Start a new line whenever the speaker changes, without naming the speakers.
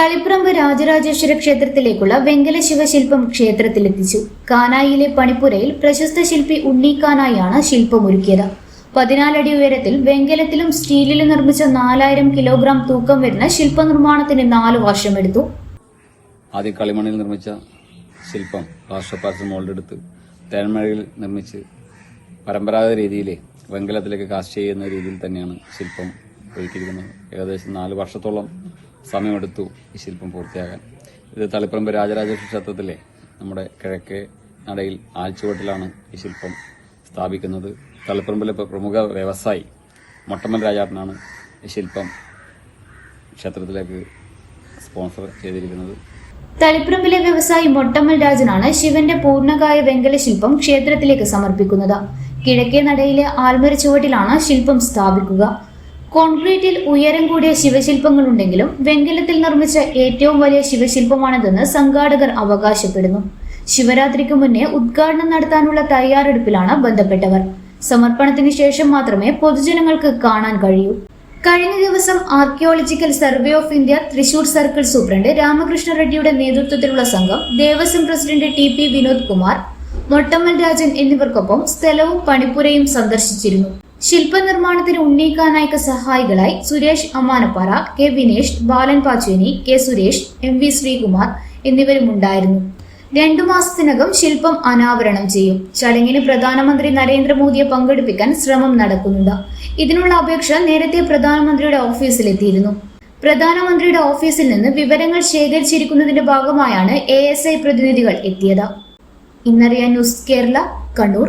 തളിപ്പറമ്പ് രാജരാജേശ്വര ക്ഷേത്രത്തിലേക്കുള്ള വെങ്കല ശിവശില്പം ക്ഷേത്രത്തിലെത്തിച്ചു. കാനായിലെ പണിപ്പുരയിൽ പ്രശസ്ത ശില്പി ഉണ്ണിക്കാനായാണ് ശില്പമൊരുക്കിയത്. പതിനാലടി ഉയരത്തിൽ വെങ്കലത്തിലും സ്റ്റീലിലും നിർമ്മിച്ച നാലായിരം കിലോഗ്രാം തൂക്കം വരുന്ന ശില്പനിർമ്മാണത്തിന് നാലു വർഷമെടുത്തു
ആദ്യം കളിമണ്ണിൽ നിർമ്മിച്ച ശില്പം രാഷ്ട്രപാർട്ടി മോൾഡെടുത്ത് തേന്മഴയിൽ നിർമ്മിച്ച് പരമ്പരാഗത രീതിയിൽ വെങ്കലത്തിലേക്ക് കാസ്റ്റ് ചെയ്യുന്ന രീതിയിൽ തന്നെയാണ് ശില്പം ഒരുക്കിയിരിക്കുന്നത്. ഏകദേശം നാല് വർഷത്തോളം സമയമെടുത്തു ഈ ശില്പം പൂർത്തിയാകാൻ. ഇത് തളിപ്പറമ്പ് രാജരാജേശ്വര ക്ഷേത്രത്തിലെ നമ്മുടെ കിഴക്കേ നടയിൽ ആൽച്ചുവട്ടിലാണ് ഈ ശില്പം സ്ഥാപിക്കുന്നത്. തളിപ്പറമ്പിലെ പ്രമുഖ വ്യവസായി മൊട്ടമ്മൽ രാജാട്ടനാണ് ഈ ശില്പം ക്ഷേത്രത്തിലേക്ക് സ്പോൺസർ ചെയ്തിരിക്കുന്നത്.
തളിപ്പറമ്പിലെ വ്യവസായി മൊട്ടമ്മൽ രാജനാണ് ശിവന്റെ പൂർണകായ വെങ്കല ശില്പം ക്ഷേത്രത്തിലേക്ക് സമർപ്പിക്കുന്നത്. കിഴക്കേ നടയിലെ ആൽമരച്ചുവട്ടിലാണ് ശില്പം സ്ഥാപിക്കുക. കോൺക്രീറ്റിൽ ഉയരം കൂടിയ ശിവശില്പങ്ങളുണ്ടെങ്കിലും വെങ്കലത്തിൽ നിർമ്മിച്ച ഏറ്റവും വലിയ ശിവശില്പമാണിതെന്ന് സംഘാടകർ അവകാശപ്പെടുന്നു. ശിവരാത്രിക്ക് മുന്നേ ഉദ്ഘാടനം നടത്താനുള്ള തയ്യാറെടുപ്പിലാണ് ബന്ധപ്പെട്ടവർ. സമർപ്പണത്തിന് ശേഷം മാത്രമേ പൊതുജനങ്ങൾക്ക് കാണാൻ കഴിയൂ. കഴിഞ്ഞ ദിവസം archaeological survey of India Thrissur circle superintendent Ramakrishna റെഡ്ഡിയുടെ നേതൃത്വത്തിലുള്ള സംഘം Devaswom president T P Vinod Kumar Mottammal Rajan എന്നിവർക്കൊപ്പം സ്ഥലവും പണിപ്പുരയും സന്ദർശിച്ചിരുന്നു. ശില്പനിർമ്മാണത്തിന് ഉണ്ണീക്കാനായിക സഹായികളായി Suresh Ammanappara K Vinesh Balan Pacheni K Suresh M V Sreekumar എന്നിവരും ഉണ്ടായിരുന്നു രണ്ടു മാസത്തിനകം ശില്പം അനാവരണം ചെയ്യും. ചടങ്ങിന് പ്രധാനമന്ത്രി നരേന്ദ്രമോദിയെ പങ്കെടുപ്പിക്കാൻ ശ്രമം നടക്കുന്നുണ്ട്. ഇതിനുള്ള അപേക്ഷ നേരത്തെ പ്രധാനമന്ത്രിയുടെ ഓഫീസിലെത്തിയിരുന്നു. പ്രധാനമന്ത്രിയുടെ ഓഫീസിൽ നിന്ന് വിവരങ്ങൾ ശേഖരിച്ചിരിക്കുന്നതിന്റെ ഭാഗമായാണ് എ പ്രതിനിധികൾ എത്തിയത്. ഇന്നറിയാൻ ന്യൂസ് കേരള കണ്ണൂർ.